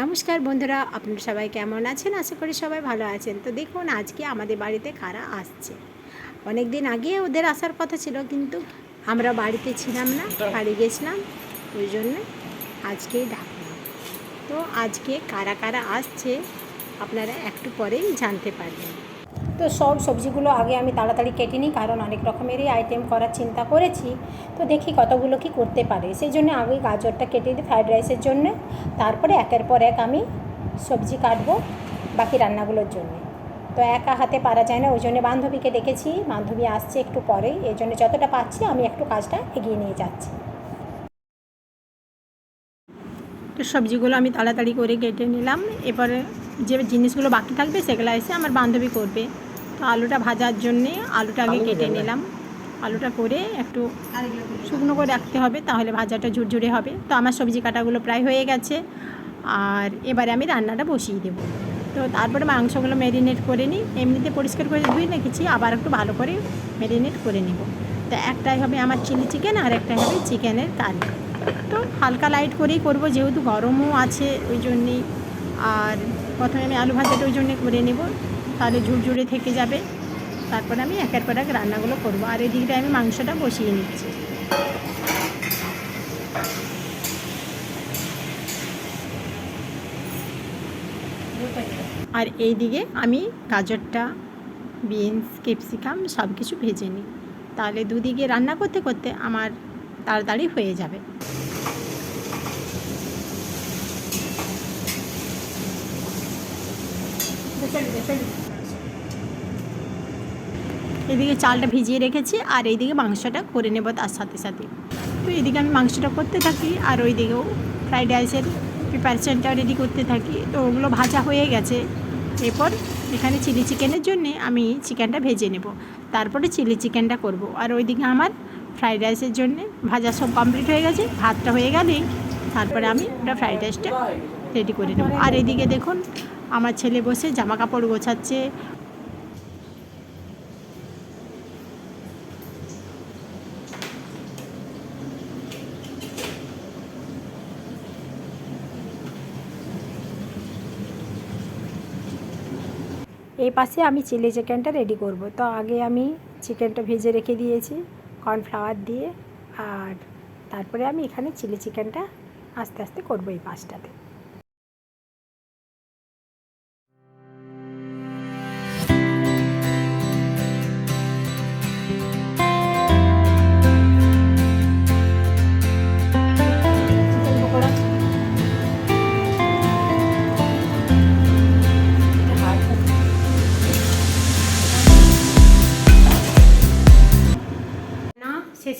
নমস্কার বন্ধুরা, আপনারা সবাই কেমন আছেন? আশা করি সবাই ভালো আছেন। তো দেখুন, আজকে আমাদের বাড়িতে কারা আসছে। অনেক দিন আগে ওদের আসার কথা ছিল, কিন্তু আমরা বাড়িতে ছিলাম না, বাড়ি গেছিলাম, ওই জন্য আজকেই ডাকলাম। তো আজকে কারা কারা আসছে, আপনারা একটু পরেই জানতে পারবেন। তো সব সবজিগুলো আগে আমি তাড়াতাড়ি কেটে নিই, কারণ অনেক রকমেরই আইটেম করার চিন্তা করেছি। তো দেখি কতগুলো কি করতে পারে। সেই জন্য আগে গাজরটা কেটে দিই ফ্রাইড রাইসের জন্য। তারপরে একের পর এক আমি সবজি কাটবো বাকি রান্নাগুলোর জন্য। তো একা হাতে পারা যায় না, ওই জন্য বান্ধবীকে ডেকেছি বান্ধবী আসছে একটু পরেই এই জন্য যতটা পাচ্ছি আমি একটু কাজটা এগিয়ে নিয়ে যাচ্ছি। তো সবজিগুলো আমি তাড়াতাড়ি করে কেটে নিলাম। এবারে যে জিনিসগুলো বাকি থাকবে সেগুলো এসে আমার বান্ধবী করবে। তো আলুটা ভাজার জন্যে আলুটা আগে কেটে নিলাম। আলুটা করে একটু শুকনো করে রাখতে হবে তাহলে ভাজাটা ঝুরঝুরে হবে। তো আমার সবজি কাটাগুলো প্রায় হয়ে গেছে। আর এবারে আমি রান্নাটা বসিয়ে দেবো। তো তারপরে মাংসগুলো ম্যারিনেট করে নিই। এমনিতে পরিষ্কার করে ধুয়ে রেখেছি আবার একটু ভালো করে ম্যারিনেট করে নেব। তো একটাই হবে আমার চিলি চিকেন আর একটাই হবে চিকেনের কারি তো হালকা লাইট করেই করব যেহেতু গরমও আছে ওই জন্যেই। আর প্রথমে আমি আলু ভাজাটা ওই জন্যে করে নেব। তাহলে ঝুরঝুরে থেকে যাবে। তারপরে আমি একের পর এক রান্নাগুলো করব। আর এদিকটায় আমি মাংসটা বসিয়ে নিচ্ছি। আর এই দিকে আমি গাজরটা, বিনস, ক্যাপসিকাম সব কিছু ভেজে নিই। তাহলে দুদিকে রান্না করতে করতে আমার তাড়াতাড়ি হয়ে যাবে। এদিকে চালটা ভিজিয়ে রেখেছি আর এইদিকে মাংসটা করে নেব তার সাথে সাথে। তো এদিকে আমি মাংসটা করতে থাকি আর ওই দিকেও ফ্রাইড রাইসের প্রিপারেশনটা রেডি করতে থাকি। তো ওগুলো ভাজা হয়ে গেছে। এরপর এখানে চিলি চিকেনের জন্যে আমি চিকেনটা ভেজে নেব। তারপরে চিলি চিকেনটা করব। আর ওইদিকে আমার ফ্রাইড রাইসের জন্যে ভাজা সব কমপ্লিট হয়ে গেছে। ভাতটা হয়ে গেলেই তারপরে আমি ওটা ফ্রাইড রাইসটা রেডি করে নেব। আর এদিকে দেখুন, আমার ছেলে বসে জামা কাপড় গোছাচ্ছে এই পাশে আমি চিলি চিকেনটা রেডি করব। তো আগে আমি চিকেনটা ভেজে রেখে দিয়েছি কর্নফ্লাওয়ার দিয়ে, আর তারপরে আমি এখানে চিলি চিকেনটা আস্তে আস্তে করব এই পাশটাতে।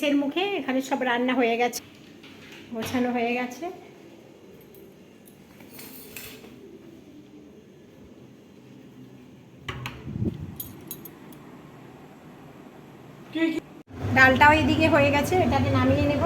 শেষের মুখে এখানে সব রান্না হয়ে গেছে। গোছানো হয়ে গেছে। ডালটাও এদিকে হয়ে গেছে এটাকে নামিয়ে নেব।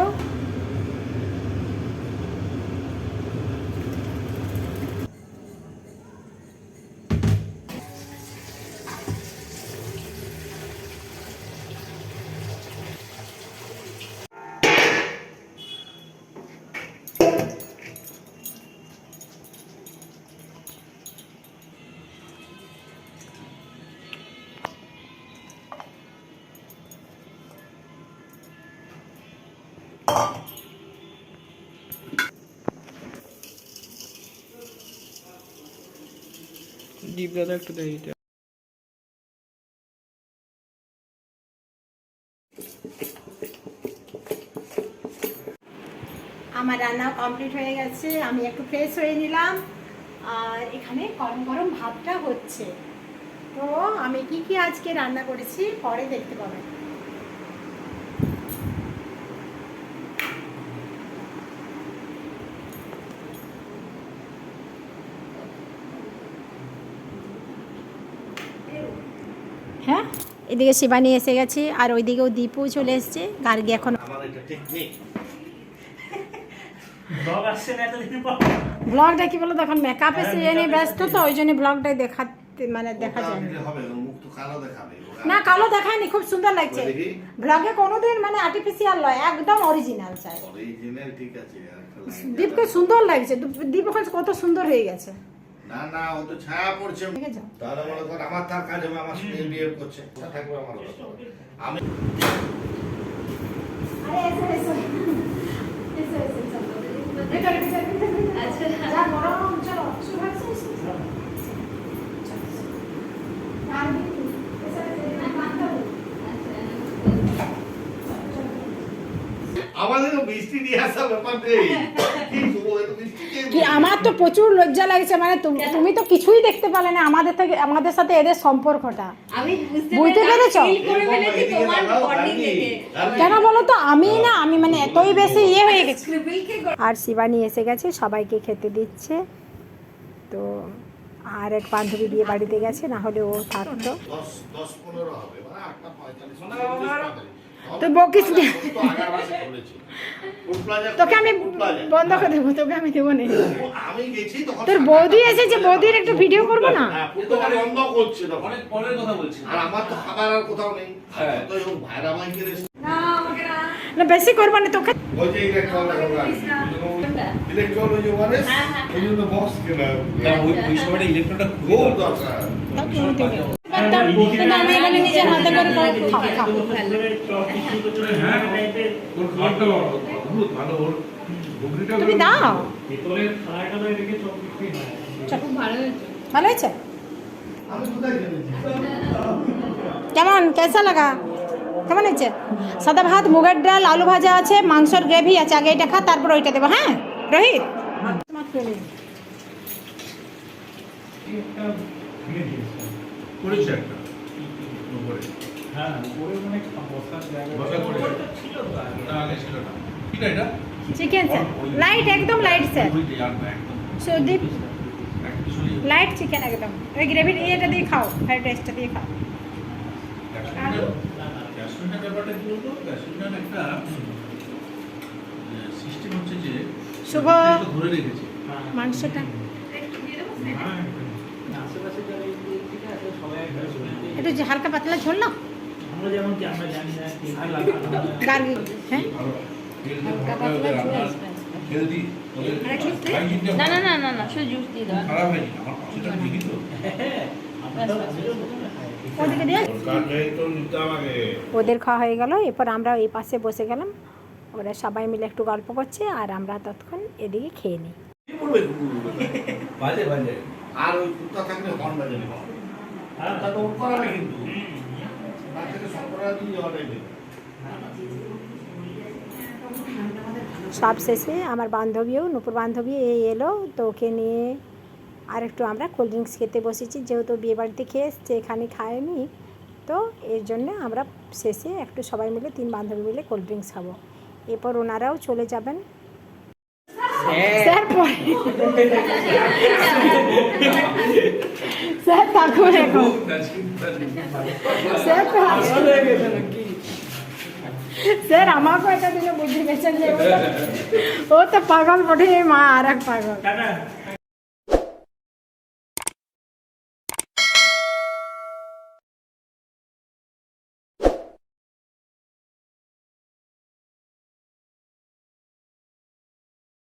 ডিপ দাদা একটু দেয় এটা আমার রান্না কমপ্লিট হয়ে গেছে, আমি একটু ফ্রেশ হয়ে নিলাম। আর এখানে গরম গরম ভাতটা হচ্ছে। তো আমি কি কি আজকে রান্না করেছি, পরে দেখতে পাবেন এদিকে শিবানী এসে গেছে আর ওইদিকেও দীপও চলে এসছে গার্গি এখন ব্লগটা কি বলো? তখন মেকআপে সে নিয়ে ব্যস্ত তো ওই জন্য ব্লগটাই দেখাতে মানে দেখা যায় না। কালো দেখাবে। না কালো দেখায়নি খুব সুন্দর লাগছে। দেখি। ব্লগে কোনোদিন মানে আর্টিফিশিয়াল নয় একদম অরিজিনাল চাই। অরিজিনাল ঠিক আছে আর একটা দীপকে সুন্দর লাগছে দীপ ওখানে কত সুন্দর হয়ে গেছে। না না ও তো ছায়া পড়ছে। তাহলে মনে কর আমার তার কাজ হবে আমার সঙ্গে বিয়ে করছে। থাকবে আমার। আমি আরে এসো এসো এসো এসো চলো ভিতরে ভিতরে ভিতরে আচ্ছা। যা গরম চলো শুরু হচ্ছে এসো এসো। চলো, এসো। আর দিদি, এসো, এসো, এখানে বাঁধতে হবে। আমাদের বৃষ্টি নিয়ে আসা ব্যাপার নেই কি আমার তো প্রচুর লজ্জা লাগছে মানে তুমি তুমি তো কিছুই দেখতে পারলে না আমাদের থেকে আমাদের সাথে এদের সম্পর্কটা। বুঝতে বুঝতে পেরেছ? ফিল করে ফেলেছি তোমার বডি দেখে। কেন বলো তো? আমি না আমি মানে এতই বেশি ইয়ে হয়ে গেছি। আর শিবানী এসে গেছে সবাইকে খেতে দিচ্ছে। তো আর এক বান্ধবী বিয়ে বাড়িতে গেছে না হলে ও থাকতো। দশ দশ পনেরো হবে মানে। তো বকিস তোকে আমি বন্ধ করে দেবো তোকে আমি দেবো না। তোর বৌদি এসেছে বৌদির একটু ভিডিও করব না? হ্যাঁ, ফুড প্লাজা বন্ধ করছে তখন। অনেক পরের কথা বলছি। আর আমার তো খাবার আর কোথাও নেই। হ্যাঁ। ভাইরা মাইকে না বেশি করব না তোকে ইলেকট্রন হ্যাঁ, হ্যাঁ। খুব আমি এখানে নিজের হাতে করে করে ঘুগনিটা তুমি দাও হয় খুব ভালো হয়েছে ভালো হয়েছে আমি কোথায় কিনেছি কেমন কেসা লাগা কেমন হয়েছে সাদা ভাত মুগের ডাল আলু ভাজা আছে মাংসর গ্রেভি আছে আগে এটা খা তারপর ওইটা দেবো হ্যাঁ রোহিত একটা ভেঙে দিয়েছে করেছে একটা। উপরে। হ্যাঁ উপরে মানে বসার জায়গা বসার করে। ছিল তো আগে। ছিল না। এটা? এটা চিকেন স্যার লাইট একদম light sir Sudip light chicken একদম। ওই ইয়েটা দিয়ে খাও ফ্রাইড রাইসটা দিয়ে খাও। ক্যাশমিনের ব্যাপারটা কি বলতো? ক্যাশমিনের একটা সিস্টেম হচ্ছে যে শুভ জিনিসটা ধরে রেখেছে। হ্যাঁ। মাংসটা হ্যাঁ, একটা হালকা পাতলা ঝোল না আমরা যেমন কি আমরা জানি না না। না শুধু জুস দিয়ে দাও। ওদের খাওয়া হয়ে গেল এরপর আমরা এই পাশে বসে গেলাম। ওরা সবাই মিলে একটু গল্প করছে আর আমরা ততক্ষণ এদিকে খেয়ে নিই। আর ওই কুত্তা থাকলে হর্ন হ্যাঁ, তা তো করা কিন্তু। দিয়ে সব শেষে আমার বান্ধবীও নুপুর বান্ধবী এই এলো তো ওকে নিয়ে আর একটু আমরা কোল্ড ড্রিঙ্কস খেতে বসেছি। যেহেতু বিয়ে বাড়িতে খেয়ে এসছে এখানে খায়নি তো এর জন্য আমরা শেষে একটু সবাই মিলে তিন বান্ধবী মিলে কোল্ড ড্রিঙ্কস খাব। এরপর ওনারাও চলে যাবেন। স্যার পরে স্যার থাকুন এখন। স্যার স্যার আমাকেও একটা দিলে বুদ্ধি পেয়েছেন যে ও তো- পাগল বটে মা আর এক পাগল।